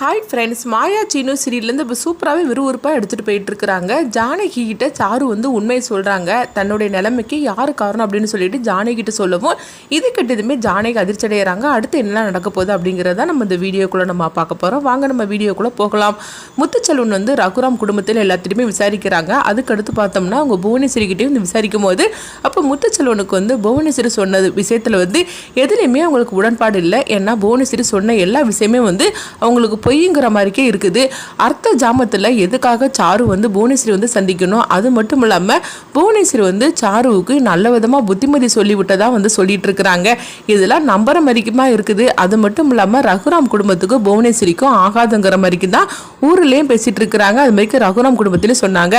Hi friends Maya Seenu சீரியல்லேருந்து இப்போ சூப்பராகவே விறுவிறுப்பாக எடுத்துகிட்டு போயிட்டுருக்குறாங்க. ஜானகி கிட்ட சாரு வந்து உண்மையை சொல்கிறாங்க தன்னுடைய நிலைமைக்கு யார் காரணம் அப்படின்னு சொல்லிட்டு ஜானகி கிட்ட சொல்லவும் இது கிட்டதுமே ஜானகி அதிர்ச்சி அடைகிறாங்க அடுத்து என்ன நடக்க போகுது அப்படிங்கிறத நம்ம இந்த வீடியோக்குள்ளே நம்ம பார்க்க போகிறோம் வாங்க நம்ம வீடியோக்குள்ளே போகலாம். முத்துச்செல்வன் வந்து ரகுராம் குடும்பத்தில் எல்லாத்திட்டையுமே விசாரிக்கிறாங்க. அதுக்கடுத்து பார்த்தோம்னா அவங்க புவனேஸ்வரி வந்து விசாரிக்கும் போது அப்போ முத்துச்செல்வனுக்கு வந்து புவனேஸ்வரி சொன்னது விஷயத்தில் வந்து எதுலேயுமே அவங்களுக்கு உடன்பாடு இல்லை. ஏன்னா புவனேஸ்வரி சொன்ன எல்லா விஷயமே வந்து அவங்களுக்கு பொய்ங்கிற மாதிரிக்கே இருக்குது. அர்த்த ஜாமத்தில் எதுக்காக சாரு வந்து புவனேஸ்வரி வந்து சந்திக்கணும்? அது மட்டும் இல்லாமல் புவனேஸ்வரி வந்து சாருவுக்கு நல்ல விதமாக புத்திமதி சொல்லிவிட்டதாக வந்து சொல்லிட்டு இருக்கிறாங்க இதெல்லாம் நம்புற மாதிரிக்குமா இருக்குது? அது மட்டும் இல்லாமல் ரகுராம் குடும்பத்துக்கும் புவனேஸ்வரிக்கும் ஆகாதுங்கிற மாதிரிக்கு தான் ஊர்லேயும் பேசிட்டு இருக்கிறாங்க அது மாதிரி ரகுராம் குடும்பத்திலையும் சொன்னாங்க.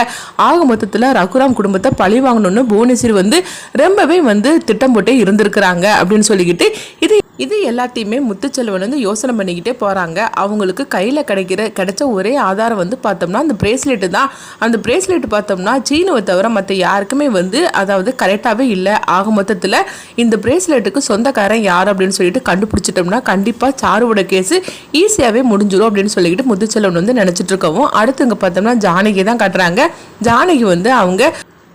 ஆக மொத்தத்தில் ரகுராம் குடும்பத்தை பழி வாங்கணும்னு புவனேஸ்வரி வந்து ரொம்பவே வந்து திட்டம் போட்டே இருந்திருக்கிறாங்க அப்படின்னு சொல்லிக்கிட்டு இது இது எல்லாத்தையுமே முத்துச்செல்வன் வந்து யோசனை பண்ணிக்கிட்டே போகிறாங்க அவங்களுக்கு கையில் கிடைக்கிற கிடைச்ச ஒரே ஆதாரம் வந்து பார்த்தோம்னா அந்த பிரேஸ்லெட்டு தான். அந்த பிரேஸ்லெட் பார்த்தோம்னா சீனுவை தவிர மற்ற யாருக்குமே வந்து அதாவது கரெக்டாகவே இல்லை. ஆக மொத்தத்தில் இந்த பிரேஸ்லெட்டுக்கு சொந்தக்காரன் யார் அப்படின்னு சொல்லிட்டு கண்டுபிடிச்சிட்டோம்னா கண்டிப்பாக சாருவோட கேஸு ஈஸியாகவே முடிஞ்சிடும் அப்படின்னு சொல்லிக்கிட்டு முத்துச்செல்வன் வந்து நினச்சிட்டு இருக்கவும் அடுத்து இங்கே பார்த்தோம்னா ஜானகி தான் காட்டுறாங்க. ஜானகி வந்து அவங்க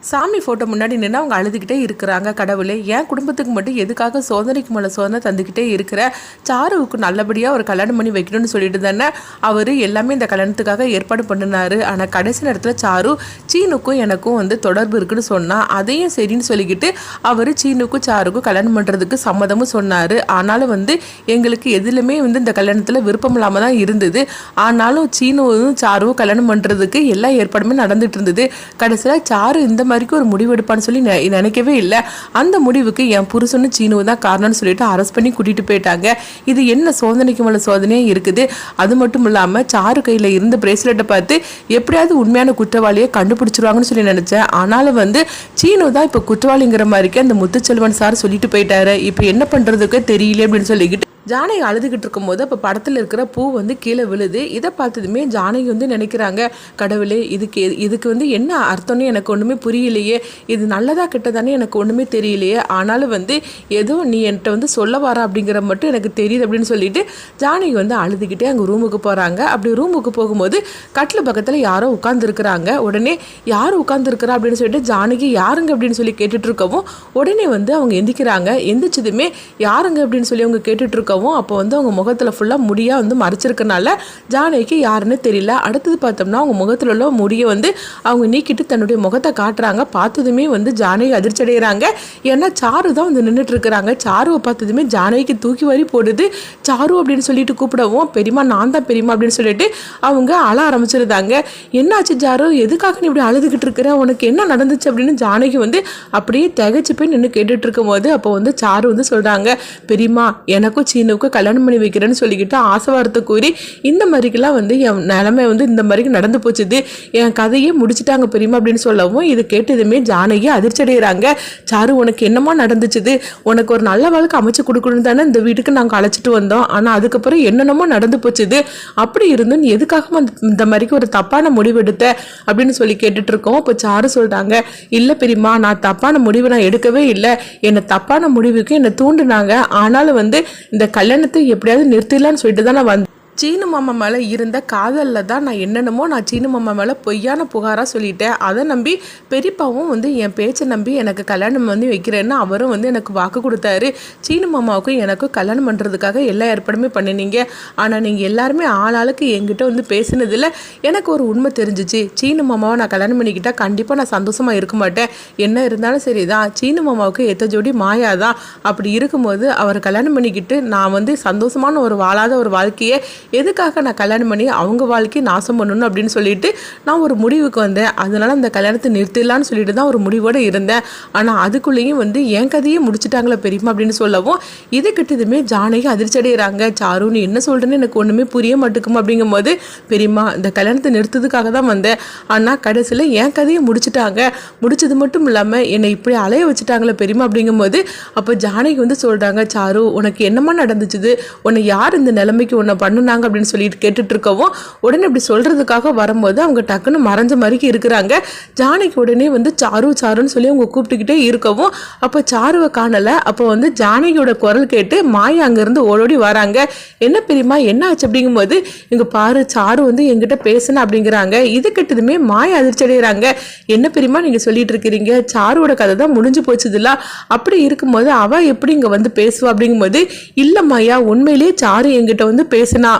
சாமி ஃபோட்டோ முன்னாடி நின்று அவங்க அழுதுகிட்டே இருக்கிறாங்க கடவுளே. என் குடும்பத்துக்கு மட்டும் எதுக்காக சோதனைக்கு மேலே சோதனை தந்துக்கிட்டே இருக்கிற சாருவுக்கு நல்லபடியாக ஒரு கல்யாணம் பண்ணி வைக்கணும்னு சொல்லிட்டு தானே அவர் எல்லாமே இந்த கல்யாணத்துக்காக ஏற்பாடு பண்ணினாரு. ஆனால் கடைசி நேரத்தில் சாரு சீனுக்கும் எனக்கும் வந்து தொடர்பு இருக்குன்னு சொன்னால் அதையும் சரின்னு சொல்லிக்கிட்டு அவர் சீனுக்கும் சாருக்கும் கல்யாணம் பண்ணுறதுக்கு சம்மதமும் சொன்னார். ஆனாலும் வந்து எங்களுக்கு எதுலையுமே வந்து இந்த கல்யாணத்தில் விருப்பம் இல்லாமல் தான் இருந்தது. ஆனாலும் சீனுவும் சாருவும் கல்யாணம் பண்ணுறதுக்கு எல்லா ஏற்பாடுமே நடந்துட்டு இருந்தது. கடைசியில் சாரு இந்த மாதிரிக்கு ஒரு முடிவு எடுப்பான்னு சொல்லி நினைக்கவே இல்லை. அந்த முடிவுக்கு என் புருஷனும் சீனுவும் தான் காரணம்னு சொல்லிட்டு அரெஸ்ட் பண்ணி கூட்டிகிட்டு போயிட்டாங்க. இது என்ன சோதனைக்கு மேலே சோதனையாக இருக்குது? அது மட்டும் இல்லாமல் சாரு கையில் இருந்த பிரேஸ்லெட்டை பார்த்து எப்படியாவது உண்மையான குற்றவாளியை கண்டுபிடிச்சிருவாங்கன்னு சொல்லி நினச்சேன். ஆனாலும் வந்து சீனு தான் இப்போ குற்றவாளிங்கிற மாதிரிக்கு அந்த முத்துச்செல்வன் சார் சொல்லிட்டு போயிட்டாரு. இப்போ என்ன பண்ணுறதுக்கு தெரியல அப்படின்னு சொல்லிக்கிட்டு ஜானகி அழுதுகிட்டு இருக்கும்போது அப்போ படத்தில் இருக்கிற பூ வந்து கீழே விழுது. இதை பார்த்ததுமே ஜானகி வந்து நினைக்கிறாங்க கடவுளே இதுக்கு இதுக்கு வந்து என்ன அர்த்தம்னு எனக்கு ஒன்றுமே புரியலையே. இது நல்லதா கெட்டதானே எனக்கு ஒன்றுமே தெரியலையே. ஆனாலும் வந்து ஏதோ நீ என்கிட்ட வந்து சொல்ல வர அப்படிங்கிற மட்டும் எனக்கு தெரியுது அப்படின்னு சொல்லிட்டு ஜானகி வந்து அழுதுகிட்டே அங்கே ரூமுக்கு போகிறாங்க அப்படி ரூமுக்கு போகும்போது கட்டில் பக்கத்தில் யாரோ உட்காந்துருக்குறாங்க உடனே யார் உட்காந்துருக்குறா அப்படின்னு சொல்லிட்டு ஜானகி யாருங்க? அப்படின்னு சொல்லி கேட்டுட்ருக்கவும் உடனே வந்து அவங்க எந்திக்கிறாங்க. எந்திரிச்சதுமே யாருங்க? அப்படின்னு சொல்லி அவங்க கேட்டுட்ருக்க இருக்கவும் அப்போ வந்து அவங்க முகத்தில் ஃபுல்லாக முடியாக வந்து மறைச்சிருக்கனால ஜானகிக்கு யாருன்னு தெரியல. அடுத்தது பார்த்தோம்னா அவங்க முகத்தில் உள்ள முடியை வந்து அவங்க நீக்கிட்டு தன்னுடைய முகத்தை காட்டுறாங்க. பார்த்ததுமே வந்து ஜானகி அதிர்ச்சி அடைகிறாங்க ஏன்னா சாரு தான் வந்து நின்றுட்டு இருக்கிறாங்க. சாருவை பார்த்ததுமே ஜானகிக்கு தூக்கி வரி போடுது. சாரு அப்படின்னு சொல்லிட்டு கூப்பிடவும் பெரியமா நான் தான் பெரியமா அப்படின்னு சொல்லிட்டு அவங்க அழ ஆரம்பிச்சிருந்தாங்க. என்னாச்சு ஜாரு? எதுக்காக நீ இப்படி அழுதுகிட்டு இருக்கிற? உனக்கு என்ன நடந்துச்சு? அப்படின்னு ஜானகி வந்து அப்படியே திகைச்சு போய் நின்று கேட்டுட்டு இருக்கும்போது அப்போ வந்து சாரு வந்து சொல்கிறாங்க பெரியமா எனக்கும் சீனுக்கும் கல்யாணம் பண்ணி வைக்கிறேன்னு சொல்லிக்கிட்டு ஆசைவாரத்தை கூறி இந்த மாதிரிக்கெல்லாம் வந்து என் நிலமை வந்து இந்த மாதிரிக்கு நடந்து போச்சுது. என் கதையே முடிச்சுட்டாங்க பெரியமா அப்படின்னு சொல்லவும் இது கேட்டதுமே ஜானகி அதிர்ச்சி அடைகிறாங்க சாரு உனக்கு என்னமா நடந்துச்சுது. உனக்கு ஒரு நல்ல வாழ்க்கை அமைச்சு கொடுக்கணும் தானே இந்த வீட்டுக்கு நாங்கள் அழைச்சிட்டு வந்தோம். ஆனால் அதுக்கப்புறம் என்னென்னமோ நடந்து போச்சுது. அப்படி இருந்தும் நீ எதுக்காக அந்த- இந்த மாதிரிக்கு ஒரு தப்பான முடிவு எடுத்த அப்படின்னு சொல்லி கேட்டுட்டு இருக்கோம். இப்போ சாரு சொல்கிறாங்க இல்லை பெரியம்மா நான் தப்பான முடிவு நான் எடுக்கவே இல்லை. என்னை தப்பான முடிவுக்கு என்னை தூண்டுனாங்க. ஆனாலும் வந்து இந்த கல்யாணத்தை எப்படியாவது நிறுத்திடலான்னு சொல்லிட்டு தான் நான் வந்தேன். சீனு மாமா மேலே இருந்த காதலில் தான் நான் என்னென்னமோ நான் சீனு மாமா மேலே பொய்யான புகாராக சொல்லிட்டேன். அதை நம்பி பெரியப்பாவும் வந்து என் பேச்சை நம்பி எனக்கு கல்யாணம் வந்து வைக்கிறேன்னு அவரும் வந்து எனக்கு வாக்கு கொடுத்தாரு. சீனு மாமாவுக்கும் எனக்கும் கல்யாணம் பண்ணுறதுக்காக எல்லா ஏற்பாடுமே பண்ணினீங்க. ஆனால் நீங்கள் எல்லாருமே ஆளாளுக்கு என்கிட்ட வந்து பேசினதில் எனக்கு ஒரு உண்மை தெரிஞ்சிச்சு. சீனு மாமாவை நான் கல்யாணம் பண்ணிக்கிட்டால் கண்டிப்பாக நான் சந்தோஷமாக இருக்க மாட்டேன். என்ன இருந்தாலும் சரி தான் சீனு மாமாவுக்கு எத்த ஜோடி மாயா தான் அப்படி இருக்கும்போது அவர் கல்யாணம் பண்ணிக்கிட்டு நான் வந்து சந்தோஷமான ஒரு வாழாத ஒரு வாழ்க்கையை எதுக்காக நான் கல்யாணம் பண்ணி அவங்க வாழ்க்கையை நாசம் பண்ணணும் அப்படின்னு சொல்லிட்டு நான் ஒரு முடிவுக்கு வந்தேன். அதனால அந்த கல்யாணத்தை நிறுத்திடலான்னு சொல்லிட்டு தான் ஒரு முடிவோடு இருந்தேன். ஆனால் அதுக்குள்ளேயும் வந்து என் கதையே முடிச்சுட்டாங்களே பெரியம்மா அப்படின்னு சொல்லவும் இதை கிட்டதுமே ஜானகி அதிர்ச்சி அடைகிறாங்க சாரு நீ என்ன சொல்கிறேன்னு எனக்கு ஒன்றுமே புரிய மாட்டேக்கும் அப்படிங்கும்போது பெரியம்மா இந்த கல்யாணத்தை நிறுத்ததுக்காக தான் வந்தேன். ஆனால் கடைசியில் என் கதையை முடிச்சுட்டாங்க. முடிச்சது மட்டும் இல்லாமல் என்னை இப்படி அலைய வச்சுட்டாங்களே பெரியம்மா? அப்படிங்கும்போது அப்போ ஜானகி வந்து சொல்கிறாங்க சாரு உனக்கு என்னம்மா நடந்துச்சுது? உன்னை யார் இந்த நிலைமைக்கு உன்னை பண்ணுனாங்க? சொல்கிறாங்க அப்படின்னு சொல்லிட்டு கேட்டுட்டு இருக்கவும் உடனே இப்படி சொல்கிறதுக்காக வரும்போது அவங்க டக்குன்னு மறைஞ்ச மாதிரிக்கு இருக்கிறாங்க. ஜானகி உடனே வந்து சாரு சாருன்னு சொல்லி அவங்க கூப்பிட்டுக்கிட்டே இருக்கவும் அப்போ சாருவை காணலை. அப்போ வந்து ஜானகியோட குரல் கேட்டு மாயா அங்கேருந்து ஓடோடி வராங்க. என்ன பெரியம்மா என்ன ஆச்சு அப்படிங்கும்போது இங்கே பாரு சாரு வந்து எங்கிட்ட பேசணும் அப்படிங்கிறாங்க. இது கெட்டதுமே மாயா அதிர்ச்சி அடைகிறாங்க. என்ன பெரியம்மா நீங்கள் சொல்லிட்டு இருக்கிறீங்க? சாருவோட கதை தான் முடிஞ்சு போச்சுதுல அப்படி இருக்கும்போது அவள் எப்படி இங்கே வந்து பேசுவா அப்படிங்கும்போது இல்லை மாயா உண்மையிலேயே சாரு என்கிட்ட வந்து பேசுனா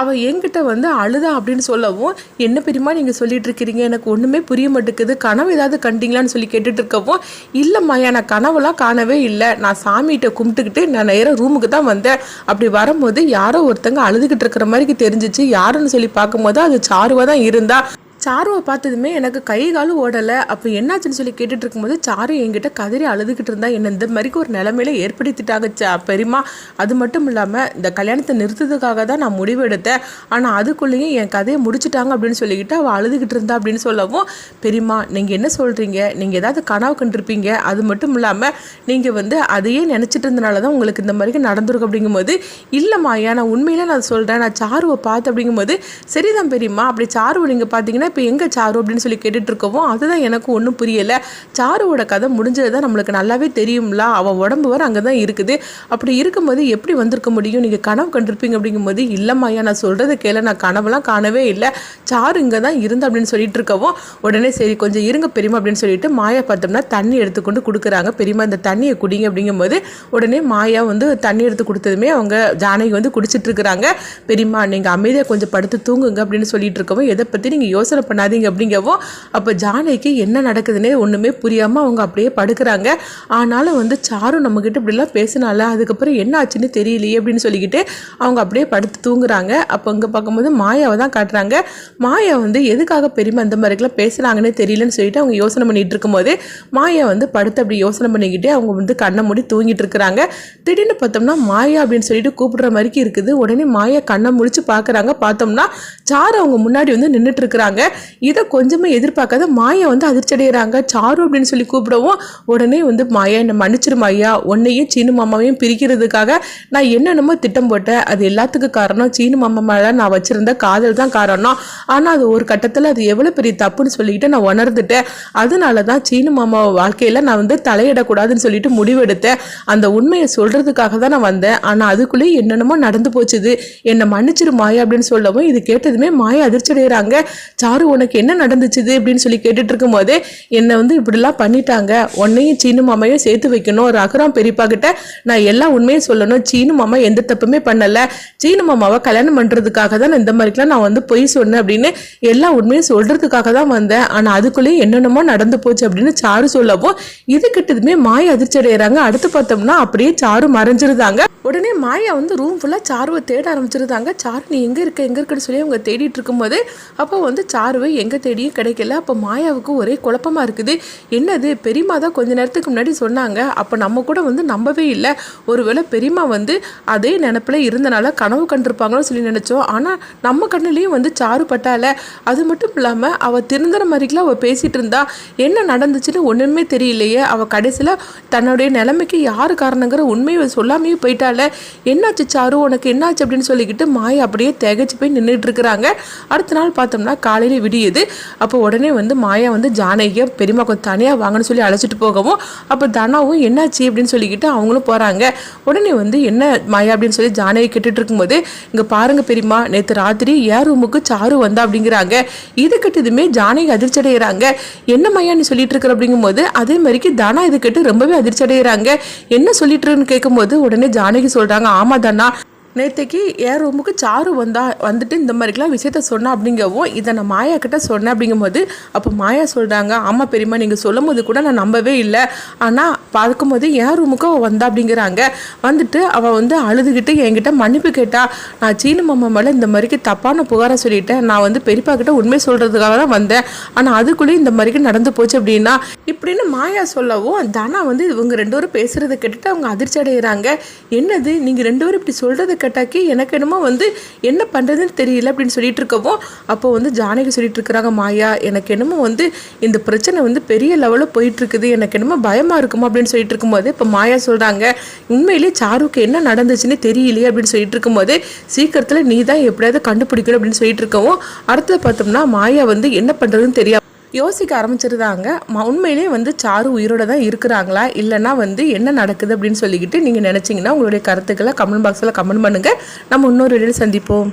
அவள் என்கிட்ட வந்து அழுதா அப்படின்னு சொல்லவும் என்ன பெரியமா நீங்கள் சொல்லிட்டு இருக்கிறீங்க? எனக்கு ஒன்றுமே புரிய மாட்டேங்குது. கனவு ஏதாவது கண்டிங்களான்னு சொல்லி கேட்டுட்டு இருக்கவும் இல்லைம்மாயா நான் கனவுலாம் காணவே இல்லை. நான் சாமிகிட்ட கும்பிட்டுக்கிட்டு நான் நேராக ரூமுக்கு தான் வந்தேன். அப்படி வரும்போது யாரோ ஒருத்தங்க அழுதுகிட்டு இருக்கிற மாதிரி தெரிஞ்சிச்சு. யாருன்னு சொல்லி பார்க்கும்போது அது சாருவாக தான் இருந்தா. சாருவை பார்த்ததுமே எனக்கு கை காலும் ஓடலை. அப்போ என்னாச்சுன்னு சொல்லி கேட்டுட்டு இருக்கும்போது சாரு என்கிட்ட கதறி அழுதுகிட்டு இருந்தா என்ன இந்த மாதிரிக்கு ஒரு நிலைமையில ஏற்படுத்திட்டாங்கச்சா பெரியமா அது மட்டும் இல்லாமல் இந்த கல்யாணத்தை நிறுத்ததுக்காக தான் நான் முடிவு எடுத்தேன். ஆனால் அதுக்குள்ளேயும் என் கதையை முடிச்சிட்டாங்க அப்படின்னு சொல்லிக்கிட்டு அவள் அழுதுகிட்டு இருந்தா அப்படின்னு சொல்லவும் பெரியமா நீங்கள் என்ன சொல்கிறீங்க நீங்கள் ஏதாவது கனவு கண்டிருப்பீங்க? அது மட்டும் இல்லாமல் நீங்கள் வந்து அதையே நினச்சிட்டு இருந்தனால தான் உங்களுக்கு இந்த மாதிரி நடந்திருக்கு. அப்படிங்கும்போது இல்லைம்மா ஏன் நான் உண்மையிலே நான் சொல்கிறேன் நான் சாருவை பார்த்து அப்படிங்கும்போது சரிதான் பெரியம்மா. அப்படி சாருவை நீங்கள் பார்த்தீங்கன்னா இப்போ எங்கே சாரு அப்படின்னு சொல்லி கேட்டுட்டு இருக்கவும் அதுதான் எனக்கு ஒன்றும் புரியலை. சாருவோட கதை முடிஞ்சது தான் நம்மளுக்கு நல்லாவே தெரியும்ல. அவள் உடம்பு வர அங்கே தான் இருக்குது. அப்படி இருக்கும்போது எப்படி வந்திருக்க முடியும்? நீங்கள் கனவு கண்டிருப்பீங்க அப்படிங்கும்போது இல்லைம்மா ஐயா நான் சொல்கிறத கேள நான் கனவுலாம் காணவே இல்லை. சாரு இங்கே தான் இருந்து அப்படின்னு சொல்லிட்டு இருக்கவும் உடனே சரி கொஞ்சம் இருங்க பெரியமா அப்படின்னு சொல்லிட்டு மாயா பார்த்தோம்னா தண்ணி எடுத்துக்கொண்டு கொடுக்குறாங்க. பெரியமா இந்த தண்ணியை குடிங்க அப்படிங்கும்போது உடனே மாயா வந்து தண்ணி எடுத்து கொடுத்ததுமே அவங்க ஜானகி வந்து குடிச்சிட்டு இருக்கிறாங்க பெரியமா நீங்கள் அமைதியாக கொஞ்சம் படுத்து தூங்குங்க அப்படின்னு சொல்லிட்டு இருக்கவும் எதை பற்றி நீங்கள் யோசனை பண்ணாதீங்க அப்படிங்கவோ அப்போ ஜானகிக்கு என்ன நடக்குதுன்னே ஒன்றுமே புரியாமல் அவங்க அப்படியே படுக்கிறாங்க. ஆனாலும் வந்து சாரும் நம்மக்கிட்ட இப்படிலாம் பேசினால அதுக்கப்புறம் என்ன ஆச்சுன்னு தெரியலையே அப்படின்னு சொல்லிக்கிட்டு அவங்க அப்படியே படுத்து தூங்குறாங்க. அப்போ இங்கே பார்க்கும்போது மாயாவை தான் காட்டுறாங்க. மாயா வந்து எதுக்காக பெரியமா அந்த மாதிரிக்கெல்லாம் பேசுகிறாங்கன்னே தெரியலன்னு சொல்லிட்டு அவங்க யோசனை பண்ணிகிட்டு இருக்கும்போது மாயா வந்து படுத்து அப்படி யோசனை பண்ணிக்கிட்டே அவங்க வந்து கண்ணை மூடி தூங்கிட்டு இருக்கிறாங்க. திடீர்னு பார்த்தோம்னா மாயா அப்படின்னு சொல்லிட்டு கூப்பிடுற மாதிரிக்கு இருக்குது. உடனே மாயா கண்ணை முழிச்சு பார்க்குறாங்க. பார்த்தோம்னா சாரு அவங்க முன்னாடி வந்து நின்றுட்டு இருக்கிறாங்க. இதை கொஞ்சமே எதிர்பார்க்காத மாயா வந்து அதிர்ச்சி அடைகிறாங்க சாரு அப்படின்னு சொல்லி கூப்பிடவும் உடனே வந்து மாயா என்னை மன்னிச்சிரும் மாயா. உன்னையும் சீனு மாமாவையும் பிரிக்கிறதுக்காக நான் என்னென்னமோ திட்டம் போட்டேன். அது எல்லாத்துக்கும் காரணம் சீனு மாமா மேலே நான் வச்சிருந்த காதல் தான் காரணம். ஆனால் அது ஒரு கட்டத்தில் அது எவ்வளோ பெரிய தப்புன்னு சொல்லிக்கிட்டு நான் உணர்ந்துட்டேன். அதனால தான் சீனு மாமா வாழ்க்கையில் நான் வந்து தலையிடக்கூடாதுன்னு சொல்லிட்டு முடிவெடுத்தேன். அந்த உண்மையை சொல்கிறதுக்காக தான் நான் வந்தேன். ஆனால் அதுக்குள்ளேயே என்னென்னமோ நடந்து போச்சுது. என்னை மன்னிச்சிரு மாயா அப்படின்னு சொல்லவும் இது கேட்டதுமே மாயா அதிர்ச்சி அடைகிறாங்க சாரு உனக்கு என்ன நடந்துச்சுது அப்படின்னு சொல்லி கேட்டுட்டு இருக்கும்போது என்னை வந்து இப்படிலாம் பண்ணிட்டாங்க. உன்னையும் சீனு மாமையும் சேர்த்து வைக்கணும். ரகுராம் பெரியப்பா கிட்ட நான் எல்லா உண்மையும் சொல்லணும். சீனு மாமா எந்த தப்புமே பண்ணல. சீனு மாமாவை கல்யாணம் பண்றதுக்காக தான் நான் இந்த மாதிரிக்கெல்லாம் நான் வந்து பொய் சொன்னேன் அப்படின்னு எல்லா உண்மையும் சொல்றதுக்காக தான் வந்தேன். ஆனா அதுக்குள்ளேயே என்னென்னமோ நடந்து போச்சு அப்படின்னு சாரு சொல்லவும் இது கிட்டதுமே மாய அதிர்ச்சி அடைகிறாங்க அடுத்து பார்த்தோம்னா அப்படியே சாரு மறைஞ்சிருந்தாங்க. உடனே மாயா வந்து ரூம் ஃபுல்லாக சாருவை தேட ஆரம்பிச்சிருந்தாங்க. சாரு நீ எங்கே இருக்க? எங்கே இருக்குன்னு சொல்லி அவங்க தேடிட்டு இருக்கும்போது அப்போ வந்து பார்வை எங்கே தேடியும் கிடைக்கல. அப்போ மாயாவுக்கு ஒரே குழப்பமாக இருக்குது. என்னது? பெரியம்மா தான் கொஞ்ச நேரத்துக்கு முன்னாடி சொன்னாங்க. அப்போ நம்ம கூட வந்து நம்பவே இல்லை. ஒருவேளை பெரியம்மா வந்து அதே நினப்பில் இருந்தனால கனவு கண்டிருப்பாங்களோ சொல்லி நினச்சோம். ஆனால் நம்ம கண்ணுலேயும் வந்து சாறு பட்டால. அது மட்டும் இல்லாமல் அவள் திருந்துற மாதிரிக்கெலாம் அவள் பேசிகிட்டு இருந்தா. என்ன நடந்துச்சுன்னு ஒன்றுமே தெரியலையே. அவள் கடைசியில் தன்னுடைய நிலைமைக்கு யார் காரணங்கிற உண்மையை சொல்லாமையே போயிட்டால. என்னாச்சு சாரு? உனக்கு என்னாச்சு அப்படின்னு சொல்லிக்கிட்டு மாயா அப்படியே திகச்சு போய் நின்றுட்டு இருக்கிறாங்க. அடுத்த நாள் பார்த்தோம்னா காலையில் விடியுது. அப்போ உடனே வந்து மாயா வந்து ஜானகியை பெரியம்மா கொஞ்சம் தனியாக வாங்கன்னு சொல்லி அழைச்சிட்டு போகவும் அப்போ தனாவும் என்னாச்சு? அப்படின்னு சொல்லிக்கிட்டு அவங்களும் போகிறாங்க உடனே வந்து என்ன மாயா? அப்படின்னு சொல்லி ஜானகி கேட்டுட்டு இருக்கும்போது இங்கே பாருங்க பெரியம்மா நேற்று ராத்திரி ஏன் ரூமுக்கு சாரு வந்தா அப்படிங்கிறாங்க. இது கட்டதுமே ஜானகி அதிர்ச்சி அடைகிறாங்க என்ன மையா நீ சொல்லிட்டு இருக்கிற? அப்படிங்கும்போது அதே மாதிரிக்கு தனா இது கேட்டு ரொம்பவே அதிர்ச்சி அடைகிறாங்க என்ன சொல்லிட்டு இருக்குன்னு? கேட்கும்போது உடனே ஜானகி சொல்கிறாங்க ஆமா தானா நேற்றுக்கு என் ரூமுக்கு சாரு வந்தா வந்துட்டு இந்த மாதிரிக்கெலாம் விஷயத்த சொன்னா அப்படிங்கவும் இதை நான் மாயா கிட்ட சொன்னேன் அப்படிங்கும்போது அப்போ மாயா சொல்கிறாங்க ஆமாம் பெரியம்மா நீங்கள் சொல்லும் போது கூட நான் நம்பவே இல்லை. ஆனால் பார்க்கும்போது என் ரூமுக்கு அவள் வந்தா அப்படிங்கிறாங்க. வந்துட்டு அவள் வந்து அழுதுகிட்டு என்கிட்ட மன்னிப்பு கேட்டா நான் சீனு மாமா மேலே இந்த மாதிரிக்கு தப்பான புகாரை சொல்லிட்டேன். நான் வந்து பெரியப்பா கிட்ட உண்மை சொல்கிறதுக்காக தான் வந்தேன். ஆனால் அதுக்குள்ளேயும் இந்த மாதிரிக்கு நடந்து போச்சு அப்படின்னா இப்படின்னு மாயா சொல்லவும் தனா வந்து இவங்க ரெண்டு பேரும் பேசுகிறத கேட்டுட்டு அவங்க அதிர்ச்சி அடைகிறாங்க என்னது? நீங்கள் ரெண்டு பேரும் இப்படி சொல்கிறத கட்டாக்கி எனக்கு என்னமோ வந்து என்ன பண்ணுறதுன்னு தெரியல அப்படின்னு சொல்லிட்டு இருக்கவும் அப்போ வந்து ஜானகி சொல்லிட்டு இருக்கிறாங்க மாயா எனக்கு என்னமோ வந்து இந்த பிரச்சனை வந்து பெரிய லெவலில் போயிட்டு இருக்குது. எனக்கு என்னமோ பயமாக இருக்குமா? அப்படின்னு சொல்லிட்டு இருக்கும்போது இப்போ மாயா சொல்கிறாங்க உண்மையிலே சாருக்கு என்ன நடந்துச்சுன்னு தெரியலையே அப்படின்னு சொல்லிட்டு இருக்கும்போது சீக்கிரத்தில் நீ தான் எப்படியாவது கண்டுபிடிக்கணும் அப்படின்னு சொல்லிட்டு இருக்கவும் அடுத்தது பார்த்தோம்னா மாயா வந்து என்ன பண்ணுறதுன்னு தெரியாது யோசிக்க ஆரம்பிச்சிருந்தாங்க உண்மையிலேயே வந்து சாரு உயிரோட தான் இருக்கிறாங்களா? இல்லைன்னா வந்து என்ன நடக்குது அப்படின்னு சொல்லிக்கிட்டு நீங்கள் நினச்சிங்கன்னா உங்களுடைய கருத்துக்களை கமெண்ட் பாக்ஸில் கமெண்ட் பண்ணுங்கள் நம்ம இன்னொரு இடையில் சந்திப்போம்.